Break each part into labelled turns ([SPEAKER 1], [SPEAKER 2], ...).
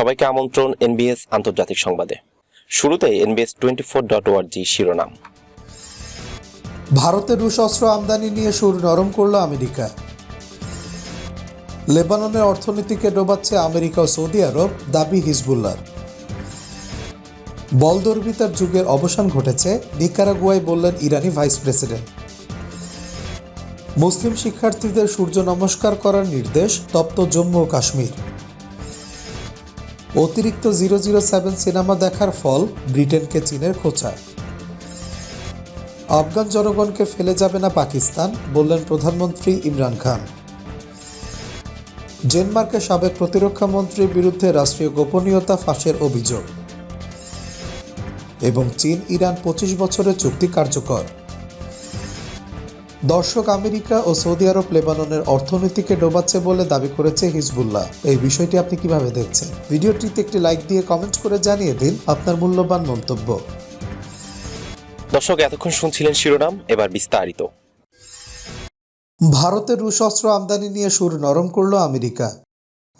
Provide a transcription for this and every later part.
[SPEAKER 1] সবাইকে আমন্ত্রণ এনবিএস আন্তর্জাতিক সংবাদে। শুরুতে এনবিএস টোয়েন্টি ফোর ডট ওয়ার্জি শিরোনাম।
[SPEAKER 2] ভারতের রুশ অস্ত্র আমদানি নিয়ে সুর নরম করল আমেরিকা। লেবাননের অর্থনীতিকে ডোবাচ্ছে আমেরিকা ও সৌদি আরব, দাবি হিজবুল্লার বলদর্বিতার যুগের অবসান ঘটেছে, নিকারাগুয়ায় বললেন ইরানি ভাইস প্রেসিডেন্ট। মুসলিম শিক্ষার্থীদের সূর্য নমস্কার করার নির্দেশ, তপ্ত জম্মু ও কাশ্মীর। অতিরিক্ত জিরো জিরো সেভেন সিনেমা দেখার ফল ব্রিটেনকে চীনের খোঁচা। আফগান জনগণকে ফেলে যাবে না পাকিস্তান, বললেন প্রধানমন্ত্রী ইমরান খান। ডেনমার্কের সাবেক প্রতিরক্ষা মন্ত্রীর বিরুদ্ধে রাষ্ট্রীয় গোপনীয়তা ফাঁসের অভিযোগ। এবং চীন ইরান পঁচিশ বছরের চুক্তি কার্যকর। দর্শক আমেরিকা ও সৌদি আরব লেবাননের অর্থনীতিকে ডোবাচ্ছে বলে দাবি করেছে হিজবুল্লাহ। এই বিষয়টি আপনি কীভাবে দেখছেন? ভিডিওটিতে একটি লাইক দিয়ে কমেন্ট করে জানিয়ে দিন আপনার মূল্যবান মন্তব্য।
[SPEAKER 1] দর্শক এতক্ষণ শুনছিলেন শিরোনাম এবার বিস্তারিত।
[SPEAKER 2] ভারতের রুশ অস্ত্র আমদানি নিয়ে সুর নরম করল আমেরিকা।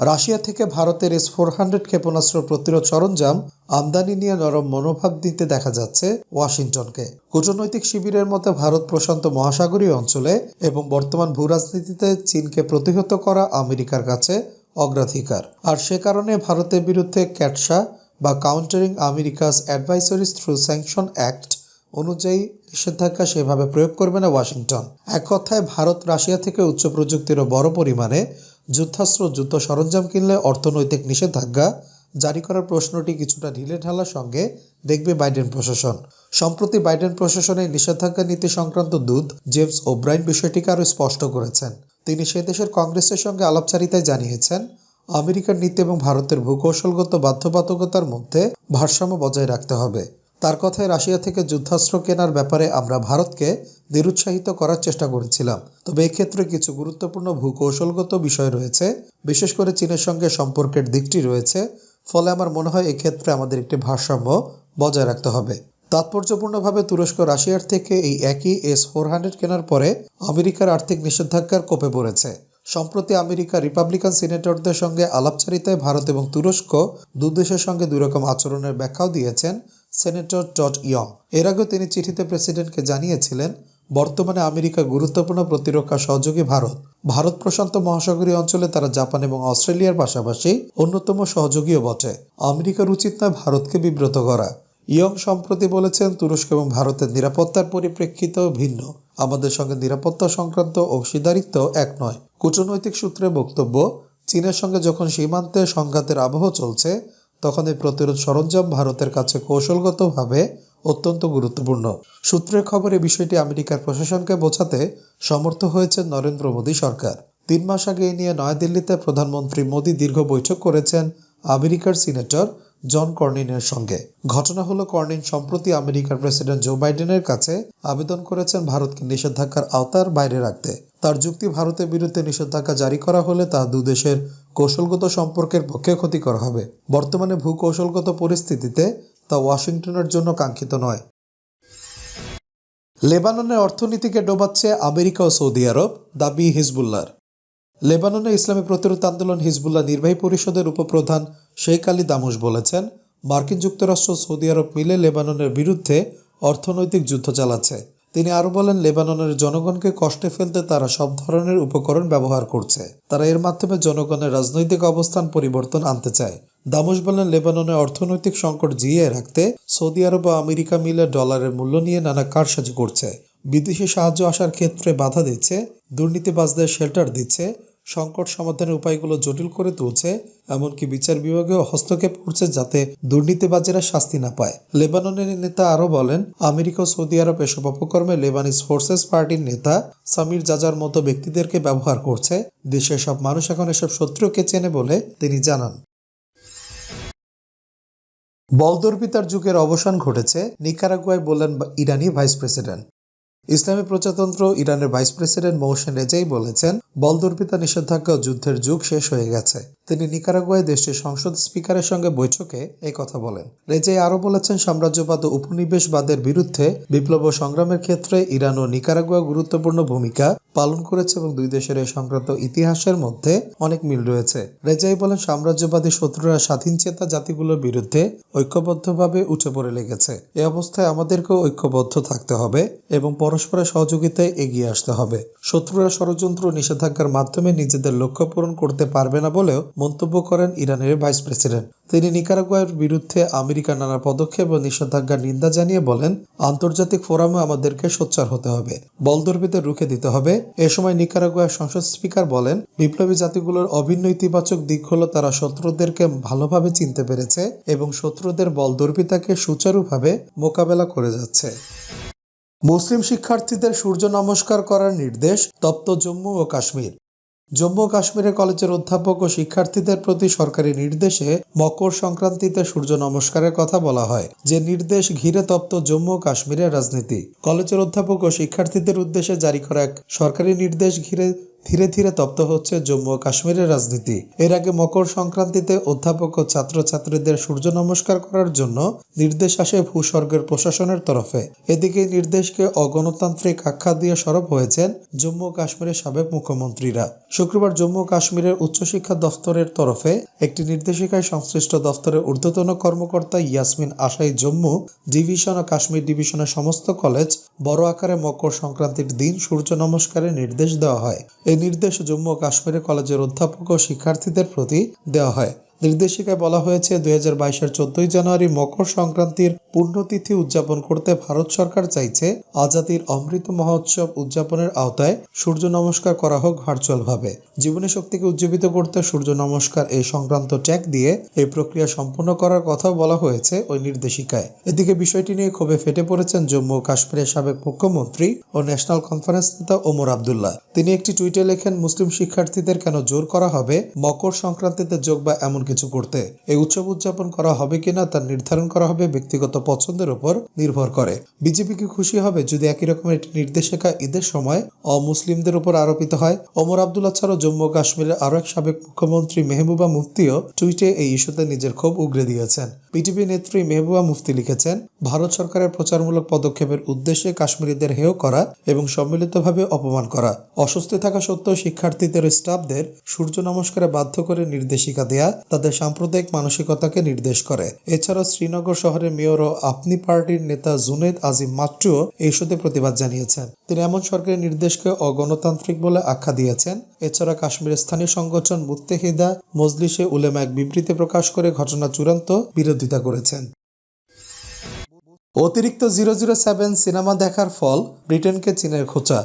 [SPEAKER 2] রাশিয়া থেকে ভারতের এস ফোর হান্ড্রেড ক্ষেপণাস্ত্র প্রতিরোধ সরঞ্জাম আমদানি নিয়ে নরম মনোভাব দিতে দেখা যাচ্ছে ওয়াশিংটনকে। কূটনৈতিক শিবিরের মতে ভারত প্রশান্ত মহাসাগরীয় অঞ্চলে এবং বর্তমান ভূরাজনীতিতে চীনকে প্রতিহত করা আমেরিকার কাছে অগ্রাধিকার। আর সে কারণে ভারতের বিরুদ্ধে ক্যাটসা বা countering America's adversaries through sanction act অনুযায়ী নিষেধাজ্ঞা সেভাবে প্রয়োগ করবে না ওয়াশিংটন। এক কথায়, ভারত রাশিয়া থেকে উচ্চ প্রযুক্তির ও বড় পরিমাণে যুদ্ধাস্ত্র যুদ্ধ সরঞ্জাম কিনলে অর্থনৈতিক নিষেধাজ্ঞা। জারি করার প্রশ্নটি কিছুটা ঢিলে ঢালার সঙ্গে দেখবে বাইডেন প্রশাসন। সম্প্রতি বাইডেন প্রশাসনের নিষেধাজ্ঞা নীতি সংক্রান্ত দূত জেমস ওব্রাইন বিষয়টিকে আরও স্পষ্ট করেছেন। তিনি সে দেশের কংগ্রেসের সঙ্গে আলাপচারিতায় জানিয়েছেন, আমেরিকার নীতি এবং ভারতের ভূকৌশলগত বাধ্যবাধকতার মধ্যে ভারসাম্য বজায় রাখতে হবে। তার কথায় রাশিয়া থেকে যুদ্ধাস্ত্র কেনার ব্যাপারে আমরা ভারতকে নিরুৎসাহিত করার চেষ্টা করেছিলাম। তবে এক্ষেত্রে কিছু গুরুত্বপূর্ণ ভূকৌশলগত বিষয় রয়েছে, বিশেষ করে চীনের সঙ্গে সম্পর্কের দিকটি রয়েছে, ফলে আমার মনে হয় এক্ষেত্রে আমাদের একটি ভারসাম্য বজায় রাখতে হবে। তাৎপর্যপূর্ণভাবে তুরস্ক রাশিয়ার থেকে এই একই এস ফোর হান্ড্রেড কেনার পরে আমেরিকার আর্থিক নিষেধাজ্ঞার কোপে পড়েছে। সম্প্রতি আমেরিকা রিপাবলিকান সিনেটরদের সঙ্গে আলাপচারিতায় ভারত এবং তুরস্ক দুদেশের সঙ্গে দুই রকম আচরণের ব্যাখ্যাও দিয়েছেন সেনেটর টড ইয়ং এর আগেও তিনি চিঠিতে প্রেসিডেন্টকে জানিয়েছিলেন, বর্তমানে আমেরিকা গুরুত্বপূর্ণ প্রতিরক্ষা সহযোগী ভারত। ভারত প্রশান্ত মহাসাগরীয় অঞ্চলে তারা জাপান এবং অস্ট্রেলিয়ার পাশাপাশি অন্যতম সহযোগীও বটে। আমেরিকার উচিত নয় ভারতকে বিব্রত করা। ইয়ং সম্প্রতি বলেছেন, তুরস্ক এবং ভারতের নিরাপত্তার পরিপ্রেক্ষিতেও ভিন্ন। আমাদের সঙ্গে নিরাপত্তা সংক্রান্ত অংশীদারিত্ব এক নয়। কূটনৈতিক সূত্রে বক্তব্য, চীনের সঙ্গে যখন সীমান্তে সংঘাতের আবহ চলছে তখন এই প্রতিরোধ সরঞ্জাম ভারতের কাছে কৌশলগতভাবে অত্যন্ত গুরুত্বপূর্ণ। সূত্রের খবরে বিষয়টি আমেরিকার প্রশাসনকে বোঝাতে সমর্থ হয়েছে নরেন্দ্র মোদী সরকার। তিন মাস আগে এ নিয়ে নয়াদিল্লিতে প্রধানমন্ত্রী মোদী দীর্ঘ বৈঠক করেছেন আমেরিকার সিনেটর জন কর্নিনের সঙ্গে। ঘটনা হলো, কর্নিন সম্প্রতি আমেরিকার প্রেসিডেন্ট জো বাইডেনের কাছে আবেদন করেছেন ভারতকে নিষেধাজ্ঞার আওতার বাইরে রাখতে। তার যুক্তি, ভারতের বিরুদ্ধে নিষেধাজ্ঞা জারি করা হলে তা দুদেশের কৌশলগত সম্পর্কের পক্ষে ক্ষতিকর হবে। বর্তমানে ভূকৌশলগত পরিস্থিতিতে তা ওয়াশিংটনের জন্য কাঙ্ক্ষিত নয়। লেবাননের অর্থনীতিকে ডোবাচ্ছে আমেরিকা ও সৌদি আরব, দাবি হিজবুল্লার লেবাননে ইসলামী প্রতিরোধ আন্দোলন হিজবুল্লাহ নির্বাহী পরিষদের উপপ্রধান শেখ আলী দামুশ বলেছেন, মার্কিন যুক্তরাষ্ট্র সৌদি আরব মিলে লেবাননের বিরুদ্ধে অর্থনৈতিক যুদ্ধ চালাচ্ছে। তিনি আরও বলেন, লেবাননের জনগণকে কষ্টে ফেলতে তারা সব ধরনের উপকরণ ব্যবহার করছে। তারা এর মাধ্যমে জনগণের রাজনৈতিক অবস্থান পরিবর্তন আনতে চায়। দামুশ বলেন, লেবাননে অর্থনৈতিক সংকট জিয়ে রাখতে সৌদি আরব ও আমেরিকা মিলে ডলারের মূল্য নিয়ে নানা কারসাজি করছে। বিদেশি সাহায্য আসার ক্ষেত্রে বাধা দিচ্ছে, দুর্নীতিবাজদের শেল্টার দিচ্ছে সংকট সমাধানের উপায়গুলো জটিল করে তুলছে, এমনকি বিচার বিভাগেও হস্তক্ষেপ করছে যাতে দুর্নীতিবাজেরা শাস্তি না পায়। লেবাননের নেতা আরও বলেন, আমেরিকা ও সৌদি আরব এসব অপকর্মে লেবানিস ফোর্সেস পার্টির নেতা সামির জাজার মতো ব্যক্তিদেরকে ব্যবহার করছে। দেশের সব মানুষ এখন এসব শত্রুকে চেনে বলে তিনি জানান। বলদর্পিতার যুগের অবসান ঘটেছে, নিকারাগুয়ায় বললেন ইরানি ভাইস প্রেসিডেন্ট। ইসলামী প্রজাতন্ত্র ইরানের ভাইস প্রেসিডেন্ট মৌসেন রেজাই বলেছেন বলদর্পিতা নিষেধাজ্ঞা যুদ্ধের যুগ শেষ হয়ে গেছে। তিনি নিকারাগুয়ায় দেশটির সংসদ স্পিকারের সঙ্গে বৈঠকে এই কথা বলেন। রেজাই আরও বলেছেন, সাম্রাজ্যবাদ ও উপনিবেশবাদের বিরুদ্ধে বিপ্লব ও সংগ্রামের ক্ষেত্রে ইরান ও নিকারাগুয়া গুরুত্বপূর্ণ ভূমিকা পালন করেছে এবং দুই দেশের এই সংক্রান্ত ইতিহাসের মধ্যে অনেক মিল রয়েছে। রেজাই বলেন, সাম্রাজ্যবাদী শত্রুরা স্বাধীন চেতা জাতিগুলোর বিরুদ্ধে ঐক্যবদ্ধভাবে উঠে পড়ে লেগেছে। এ অবস্থায় আমাদেরকেও ঐক্যবদ্ধ থাকতে হবে এবং পরস্পরের সহযোগিতায় এগিয়ে আসতে হবে। শত্রুরা ষড়যন্ত্র নিষেধাজ্ঞার মাধ্যমে নিজেদের লক্ষ্য পূরণ করতে পারবে না বলেও মন্তব্য করেন ইরানের ভাইস প্রেসিডেন্ট। তিনি নিকারাগুয়ার বিরুদ্ধে আমেরিকার নানা পদক্ষেপ ও নিষেধাজ্ঞার নিন্দা জানিয়ে বলেন, আন্তর্জাতিক ফোরামে আমাদেরকে সোচ্চার হতে হবে বলদর্বীদের রুখে দিতে হবে এ সময় নিকারাগুয়ার সংসদ স্পিকার বলেন, বিপ্লবী জাতিগুলোর অভিন্ন ইতিবাচক দিক হলো তারা শত্রুদেরকে ভালোভাবে চিনতে পেরেছে এবং শত্রুদের বল বলদর্বিতাকে সুচারুভাবে মোকাবেলা করে যাচ্ছে। মুসলিম শিক্ষার্থীদের সূর্য নমস্কার করার নির্দেশ তপ্ত জম্মু ও কাশ্মীর। জম্মু কাশ্মীরে কলেজের অধ্যাপক ও শিক্ষার্থীদের প্রতি সরকারি নির্দেশে মকর সংক্রান্তিতে সূর্য নমস্কারের কথা বলা হয়। যে নির্দেশ ঘিরে তপ্ত জম্মু কাশ্মীরের রাজনীতি। কলেজের অধ্যাপক ও শিক্ষার্থীদের উদ্দেশ্যে জারি করা এক সরকারি নির্দেশ ঘিরে ধীরে ধীরে তপ্ত হচ্ছে জম্মু ও কাশ্মীরের রাজনীতি। এর আগে মকর সংক্রান্তিতে অধ্যাপক ও ছাত্রছাত্রীদের সূর্য নমস্কার করার জন্য নির্দেশ আসে ভূস্বর্গের প্রশাসনের তরফে। এদিকে নির্দেশকে অগণতান্ত্রিক আখ্যা দিয়ে সরব হয়েছেন জম্মু ও কাশ্মীরের সাবেক মুখ্যমন্ত্রীরা। শুক্রবার জম্মু কাশ্মীরের উচ্চশিক্ষা দফতরের তরফে একটি নির্দেশিকায় সংশ্লিষ্ট দফতরের ঊর্ধ্বতন কর্মকর্তা ইয়াসমিন আশাই জম্মু ডিভিশন ও কাশ্মীর ডিভিশনের সমস্ত কলেজ বড় আকারে মকর সংক্রান্তির দিন সূর্য নমস্কারের নির্দেশ দেওয়া হয়। এই নির্দেশ জম্মু ও কাশ্মীরের কলেজের অধ্যাপক ও শিক্ষার্থীদের প্রতি দেওয়া হয়। নির্দেশিকায় বলা হয়েছে, দুই হাজার বাইশের চোদ্দই জানুয়ারি মকর সংক্রান্তির পুণ্যতিথি উদযাপন করতে ভারত সরকার চাইছে আজাদির অমৃত মহোৎসব উদযাপনের আওতায় সূর্য নমস্কার করা হোক ভার্চুয়াল ভাবে জীবনী শক্তিকে উজ্জীবিত করতে সূর্য নমস্কার এই সংক্রান্ত ট্যাগ দিয়ে এই প্রক্রিয়া সম্পন্ন করার কথাও বলা হয়েছে ওই নির্দেশিকায়। এদিকে বিষয়টি নিয়ে ক্ষোভে ফেটে পড়েছেন জম্মু ও কাশ্মীরের সাবেক মুখ্যমন্ত্রী ও ন্যাশনাল কনফারেন্স নেতা ওমর আবদুল্লাহ। তিনি একটি টুইটে লেখেন, মুসলিম শিক্ষার্থীদের কেন জোর করা হবে? মকর সংক্রান্তিতে যোগ বা এমন কিছু করতে এই উৎসব উদযাপন করা হবে কিনা তা নির্ধারণ করা হবে ব্যক্তিগত পছন্দের উপর নির্ভর করে। বিজেপি কি খুশি হবে যদি একই রকমের একটি নির্দেশিকা ঈদের সময় অমুসলিমদের উপর আরোপিত হয়? ওমর আবদুল্লাহ ছাড়াও জম্মু কাশ্মীরের আরও এক সাবেক মুখ্যমন্ত্রী মেহবুবা মুফতিও টুইটে এই ইস্যুতে নিজের ক্ষোভ উগরে দিয়েছেন। পিটিপি নেত্রী মেহবুবা মুফতি লিখেছেন, ভারত সরকারের প্রচারমূলক পদক্ষেপের উদ্দেশ্যে কাশ্মীরিদের হেয় করা এবং সম্মিলিতভাবে অপমান করা, অস্বস্তি থাকা সত্ত্বেও শিক্ষার্থীদের, স্টাফদের সূর্য নমস্কারে বাধ্য করে নির্দেশিকা দেয়া তাদের সাম্প্রদায়িক মানসিকতাকে নির্দেশ করে। এছাড়া শ্রীনগর শহরের মেয়র ও আপনি পার্টির নেতা জুনেদ আজিম এই ইস্যুতে প্রতিবাদ জানিয়েছেন। তিনি এমন সরকারি নির্দেশকে অগণতান্ত্রিক বলে আখ্যা দিয়েছেন। এছাড়া কাশ্মীরের স্থানীয় সংগঠন মুত্তেহিদা মজলিসে উলেমা এক বিবৃতি প্রকাশ করে ঘটনা চূড়ান্ত বিরোধিতা করেছেন। অতিরিক্ত জিরো জিরো সেভেন সিনেমা দেখার ফল ব্রিটেনকে চীনের খোঁচা।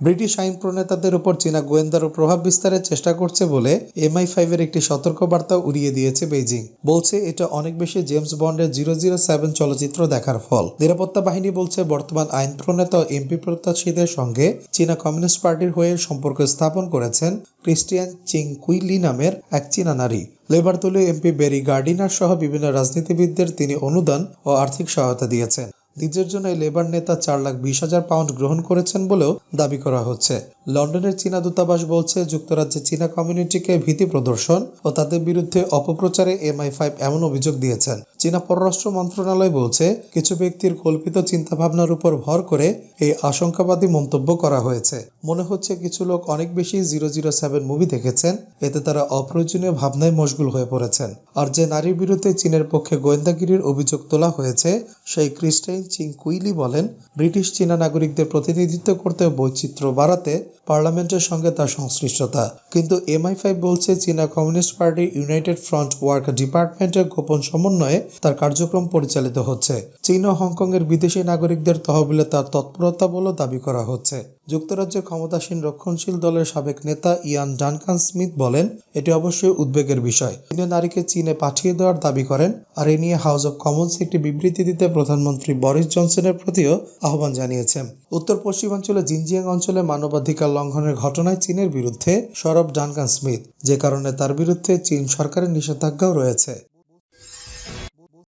[SPEAKER 2] ব্রিটিশ আইন প্রণেতাদের উপর চীনা গোয়েন্দার প্রভাব বিস্তারের চেষ্টা করছে বলে এমআই ফাইভের একটি সতর্কবার্তা উড়িয়ে দিয়েছে বেইজিং। বলছে, এটা অনেক বেশি জেমস বন্ডের জিরো জিরো সেভেন চলচ্চিত্র দেখার ফল। নিরাপত্তা বাহিনী বলছে, বর্তমান আইন প্রণেতা এমপি প্রত্যাশীদের সঙ্গে চীনা কমিউনিস্ট পার্টির হয়ে সম্পর্ক স্থাপন করেছেন ক্রিস্টিয়ান চিং কুইলি নামের এক চীনা নারী। লেবার দলীয় এমপি বেরি গার্ডিনার সহ বিভিন্ন রাজনীতিবিদদের তিনি অনুদান ও আর্থিক সহায়তা দিয়েছেন। নিজের জন্য লেবার নেতা চার লাখ বিশ হাজার পাউন্ড গ্রহণ করেছেন বলেও দাবি করা হচ্ছে। লন্ডনের চীনা দূতাবাস বলছে, যুক্তরাজ্যে চীনা কমিউনিটিকে ভীতি প্রদর্শন ও তাদের বিরুদ্ধে অপপ্রচারে এমআই ফাইভ এমন অভিযোগ দিয়েছেন। চীনা পররাষ্ট্র মন্ত্রণালয় বলছে, কিছু ব্যক্তির কল্পিত চিন্তাভাবনার উপর ভর করে এই আশঙ্কাবাদী মন্তব্য করা হয়েছে। মনে হচ্ছে কিছু লোক অনেক বেশি জিরো জিরো সেভেন মুভি দেখেছেন, এতে তারা অপ্রয়োজনীয় ভাবনায় মশগুল হয়ে পড়েছেন। আর যে নারীর বিরুদ্ধে চীনের পক্ষে গোয়েন্দাগিরির অভিযোগ তোলা হয়েছে, সেই ক্রিস্টাইন চিং কুইলি বলেন, ব্রিটিশ চীনা নাগরিকদের প্রতিনিধিত্ব করতে বৈচিত্র্য বাড়াতে পার্লামেন্টের সঙ্গে তার সংশ্লিষ্টতা। কিন্তু এমআই ফাইভ বলছে, চীনা communist party united front work ডিপার্টমেন্টের গোপন সমন্বয়ে তার কার্যক্রম পরিচালিত হচ্ছে। চীন ও হংকংয়ের বিদেশি নাগরিকদের তহবিলে তার তৎপরতা বলে দাবি করা হচ্ছে। যুক্তরাজ্যের ক্ষমতাসীন রক্ষণশীল দলের সাবেক নেতা ইয়ান ডানকান স্মিথ বলেন, এটি অবশ্যই উদ্বেগের বিষয়। তিনি নারীকে চীনে পাঠিয়ে দেওয়ার দাবি করেন আর এ নিয়ে হাউস অব কমন্স একটি বিবৃতি দিতে প্রধানমন্ত্রী বরিস জনসনের প্রতিও আহ্বান জানিয়েছেন। উত্তর পশ্চিমাঞ্চলে জিনজিয়াং অঞ্চলে মানবাধিকার লঙ্ঘনের ঘটনায় চীনের বিরুদ্ধে সরব ডানকান স্মিথ। যে কারণে তার বিরুদ্ধে চীন সরকারের নিষেধাজ্ঞাও রয়েছে।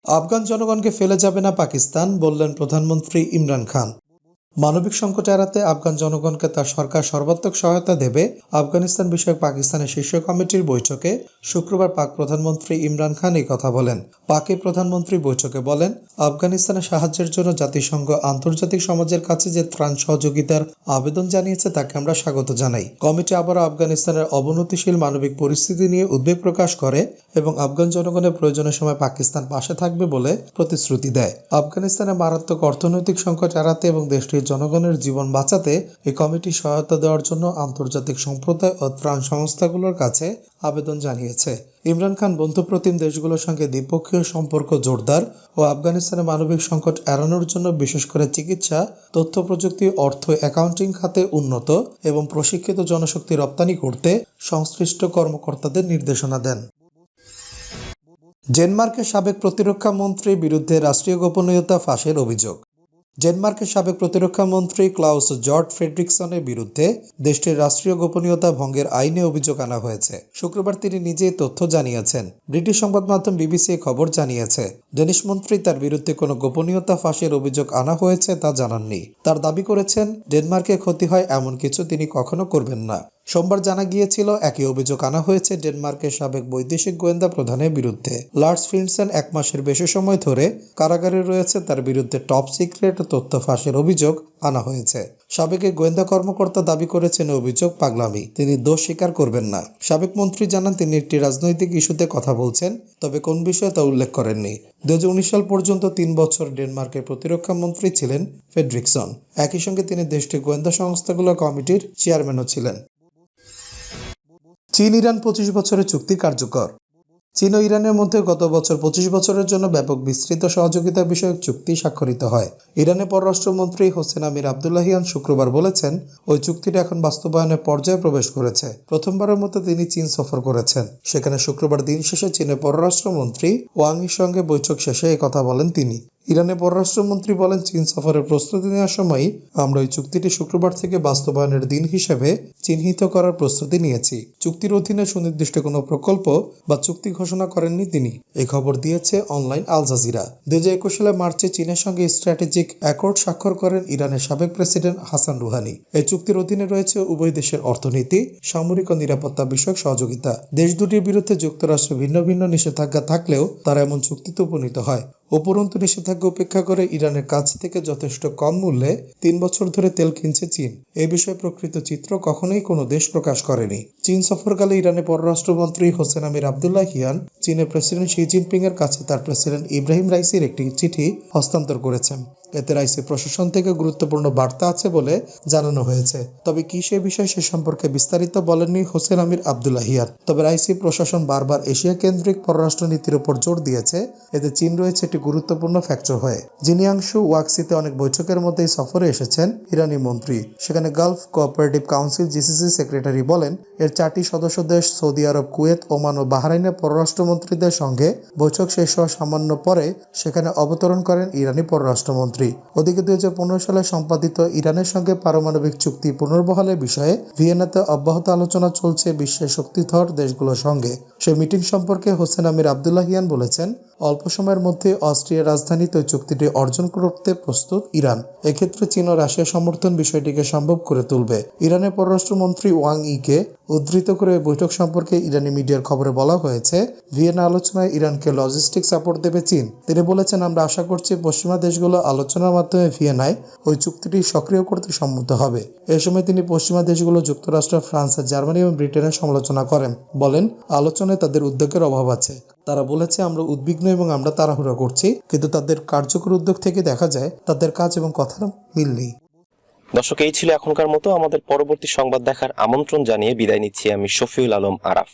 [SPEAKER 2] আফগান জনগণকে ফেলে যাবে না পাকিস্তান, বললেন প্রধানমন্ত্রী ইমরান খান। মানবিক সংকট এড়াতে আফগান জনগণকে তার সরকার সর্বাত্মক সহায়তা দেবে। আফগানিস্তান বিষয়ক পাকিস্তানের শীর্ষ কমিটির বৈঠকে শুক্রবার পাক প্রধানমন্ত্রী ইমরান খান এই কথা বলেন। পাকি প্রধানমন্ত্রী বৈঠকে বলেন আফগানিস্তানে সাহায্যের জন্য জাতিসংঘ আন্তর্জাতিক সমাজের কাছে যে ত্রাণ সহযোগিতার আবেদন জানিয়েছে তাকে আমরা স্বাগত জানাই। কমিটি আবারও আফগানিস্তানের অবনতিশীল মানবিক পরিস্থিতি নিয়ে উদ্বেগ প্রকাশ করে এবং আফগান জনগণের প্রয়োজনের সময় পাকিস্তান পাশে থাকবে বলে প্রতিশ্রুতি দেয়। আফগানিস্তানে মারাত্মক অর্থনৈতিক সংকট এড়াতে এবং দেশটির জনগণের জীবন বাঁচাতে এই কমিটি সহায়তা দেওয়ার জন্য আন্তর্জাতিক সম্প্রদায় ও ত্রাণ সংস্থাগুলোর কাছে আবেদন জানিয়েছে। ইমরান খান বন্ধুপ্রতিম দেশগুলোর সঙ্গে দ্বিপক্ষীয় সম্পর্ক জোরদার ও আফগানিস্তানে মানবিক সংকট এড়ানোর জন্য বিশেষ করে চিকিৎসা, তথ্য প্রযুক্তি, অর্থ অ্যাকাউন্টিং খাতে উন্নত এবং প্রশিক্ষিত জনশক্তি রপ্তানি করতে সংশ্লিষ্ট কর্মকর্তাদের নির্দেশনা দেন। ডেনমার্কের সাবেক প্রতিরক্ষা মন্ত্রীর বিরুদ্ধে রাষ্ট্রীয় গোপনীয়তা ফাঁসের অভিযোগ। ডেনমার্কের সাবেক প্রতিরক্ষা মন্ত্রী ক্লাউস জর্জ ফ্রেডরিকসনের বিরুদ্ধে দেশটির রাষ্ট্রীয় গোপনীয়তা ভঙ্গের আইনে অভিযোগ আনা হয়েছে। শুক্রবার তিনি নিজেই তথ্য জানিয়েছেন। ব্রিটিশ সংবাদ মাধ্যম বিবিসি খবর জানিয়েছে, ডেনিশ মন্ত্রী তার বিরুদ্ধে কোনো গোপনীয়তা ফাঁসের অভিযোগ আনা হয়েছে তা জানাননি। তার দাবি করেছেন, ডেনমার্কে ক্ষতি হয় এমন কিছু তিনি কখনো করবেন না। সোমবার জানা গিয়েছিল, একই অভিযোগ আনা হয়েছে ডেনমার্কের সাবেক বৈদেশিক গোয়েন্দা প্রধানের বিরুদ্ধে। লার্স ফিনসেন এক মাসের বেশি সময় ধরে কারাগারে রয়েছে, তার বিরুদ্ধে টপ সিক্রেট তথ্য ফাঁসের অভিযোগ আনা হয়েছে। সাবেক গোয়েন্দা কর্মকর্তা দাবি করেছেন অভিযোগ পাগলামি, তিনি দোষ স্বীকার করবেন না। সাবেক মন্ত্রী জানান, তিনি একটি রাজনৈতিক ইস্যুতে কথা বলছেন, তবে কোন বিষয়ে তা উল্লেখ করেননি। দু হাজার উনিশ সাল পর্যন্ত তিন বছর ডেনমার্কের প্রতিরক্ষা মন্ত্রী ছিলেন ফেডরিকসন। একই সঙ্গে তিনি দেশটির গোয়েন্দা সংস্থাগুলো কমিটির চেয়ারম্যানও ছিলেন। চীন, ইরান পঁচিশ বছরের চুক্তি কার্যকর। চীন ও ইরানের মধ্যে গত বছর পঁচিশ বছরের জন্য ব্যাপক বিস্তৃত সহযোগিতা বিষয়ক চুক্তি স্বাক্ষরিত হয়। ইরানের পররাষ্ট্রমন্ত্রী হোসেন আমির আবদুল্লাহিয়ান শুক্রবার বলেছেন, ওই চুক্তিটা এখন বাস্তবায়নের পর্যায়ে প্রবেশ করেছে। প্রথমবারের মতো তিনি চীন সফর করেছেন। সেখানে শুক্রবার দিন শেষে চীনের পররাষ্ট্রমন্ত্রী ওয়াংয়ের সঙ্গে বৈঠক শেষে কথা বলেন তিনি। ইরানের পররাষ্ট্রমন্ত্রী বলেন, চীন সফরের প্রস্তুতি নেওয়ার সময় আমরা এই চুক্তিটি শুক্রবার থেকে বাস্তবায়নের দিন হিসেবে চিহ্নিত করার প্রস্তুতি নিয়েছি। চুক্তির অধীনে সুনির্দিষ্ট কোনো প্রকল্প বা চুক্তি ঘোষণা করেননি তিনি। এই খবর দিয়েছে অনলাইন আল জাজিরা। দু হাজার একুশ সালে মার্চে চীনের সঙ্গে স্ট্র্যাটেজিক অ্যাকর্ড স্বাক্ষর করেন ইরানের সাবেক প্রেসিডেন্ট হাসান রুহানি। এই চুক্তির অধীনে রয়েছে উভয় দেশের অর্থনীতি, সামরিক ও নিরাপত্তা বিষয়ক সহযোগিতা। দেশ দুটির বিরুদ্ধে যুক্তরাষ্ট্র ভিন্ন ভিন্ন নিষেধাজ্ঞা থাকলেও তারা এমন চুক্তিতে উপনীত হয়। উপরন্তু নিষেধাজ্ঞা উপেক্ষা করে ইরানের কাছ থেকে যথেষ্ট কম মূল্যে তিন বছর ধরে তেল কিনছে চীন। এ বিষয়ে প্রকৃত চিত্র কখনোই কোনো দেশ প্রকাশ করেনি। চীন সফরকালে ইরানের পররাষ্ট্রমন্ত্রী হোসেন আমির আবদুল্লাহ হিয়ান চীনের প্রেসিডেন্ট শি জিনপিং এর কাছে তার প্রেসিডেন্ট ইব্রাহিম রাইসির একটি চিঠি হস্তান্তর করেছেন। এতে রাইসি প্রশাসন থেকে গুরুত্বপূর্ণ বার্তা আছে বলে জানানো হয়েছে। তবে কি সে বিষয়ে সে সম্পর্কে বিস্তারিত বলেননি হোসেন আমির আবদুল্লাহিয়ার তবে রাইসি প্রশাসন বারবার এশিয়া কেন্দ্রিক পররাষ্ট্র নীতির উপর জোর দিয়েছে। এতে চীন রয়েছে একটি গুরুত্বপূর্ণ ফ্যাক্টর হয়ে। জিনিয়াংশু ওয়াক্সিতে অনেক বৈঠকের মধ্যেই সফরে এসেছেন ইরানি মন্ত্রী। সেখানে Gulf cooperative council GCC secretary বলেন, এর চারটি সদস্য দেশ, সৌদি আরব, কুয়েত, ওমান ও বাহরাইনের পররাষ্ট্রমন্ত্রীদের সঙ্গে বৈঠক শেষ হওয়ার সামান্য পরে সেখানে অবতরণ করেন ইরানি পররাষ্ট্রমন্ত্রী। ওদিকে দুই হাজার পনেরো সালে সম্পাদিত ইরানের সঙ্গে পারমাণবিক চুক্তি পুনর্বহালের বিষয়ে ভিয়েনাতে অব্যাহত আলোচনা চলছে বিশ্বের শক্তিধর দেশগুলোর সঙ্গে। সেই মিটিং সম্পর্কে হোসেন আমির আবদুল্লাহিয়ান বলেছেন, অল্প সময়ের মধ্যে অস্ট্রিয়ার রাজধানীতে চুক্তিটি অর্জন করতে প্রস্তুত ইরান। এক্ষেত্রে চীন ও রাশিয়ার সমর্থন বিষয়টিকে সম্ভব করে তুলবে। ইরানের পররাষ্ট্রমন্ত্রী ওয়াং ইকে উদ্ধৃত করে বৈঠক সম্পর্কে ইরানি মিডিয়ার খবরে বলা হয়েছে, ভিয়েনা আলোচনায় ইরানকে লজিস্টিক সাপোর্ট দেবে চীন। তিনি বলেছেন, আমরা আশা করছি পশ্চিমা দেশগুলো আলোচনার মাধ্যমে ভিয়েনায় ওই চুক্তিটি সক্রিয় করতে সম্মত হবে। এ সময় তিনি পশ্চিমা দেশগুলো, যুক্তরাষ্ট্র, ফ্রান্স, জার্মানি এবং ব্রিটেনের সমালোচনা করেন। বলেন, আলোচনায় তাদের উদ্যোগের অভাব আছে। তারা বলেছে, আমরা উদ্বিগ্ন এবং আমরা তাড়াহুড়ো করছি, কিন্তু তাদের কার্যকর উদ্যোগ থেকে দেখা যায় তাদের কাজ এবং কথার মিল নেই।
[SPEAKER 1] দর্শক, এই ছিল এখনকার মতো। আমাদের পরবর্তী সংবাদ দেখার আমন্ত্রণ জানিয়ে বিদায় নিচ্ছি আমি শফিউল আলম আরাফ।